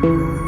thank you.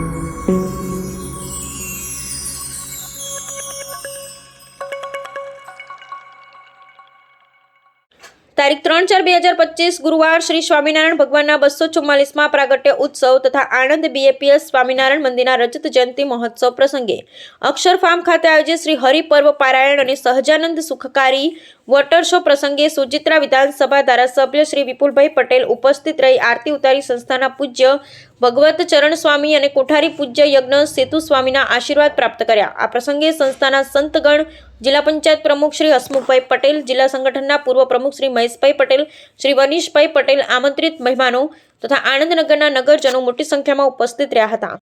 તારીખ ત્રણ ચાર બે હજાર પચીસ ગુરુવાર શ્રી સ્વામિનારાયણ ભગવાનના બસો ચુમ્માલીસમાં પ્રાગટ્ય ઉત્સવ તથા આણંદ બીએપીએસ સ્વામિનારાયણ મંદિરના રજત જયંતિ મહોત્સવ પ્રસંગે અક્ષર ફાર્મ ખાતે આયોજિત શ્રી હરિપર્વ પારાયણ અને સહજાનંદ સુખકારી વોટર શો પ્રસંગે સુચિત્રા વિધાનસભા ધારાસભ્ય શ્રી વિપુલભાઈ પટેલ ઉપસ્થિત રહી આરતી ઉતારી સંસ્થાના પૂજ્ય ભગવત ચરણ સ્વામી અને કોઠારી પૂજ્ય યજ્ઞ સેતુ સ્વામીના આશીર્વાદ પ્રાપ્ત કર્યા. આ પ્રસંગે સંસ્થાના સંતગણ જિલ્લા પંચાયત પ્રમુખ શ્રી હસમુખભાઈ પટેલ, જિલ્લા સંગઠનના પૂર્વ પ્રમુખ શ્રી મહેશભાઈ પટેલ, શ્રી વનીશભાઈ પટેલ આમંત્રિત મહેમાનો તથા આણંદનગરના નગરજનો મોટી સંખ્યામાં ઉપસ્થિત રહ્યા હતા.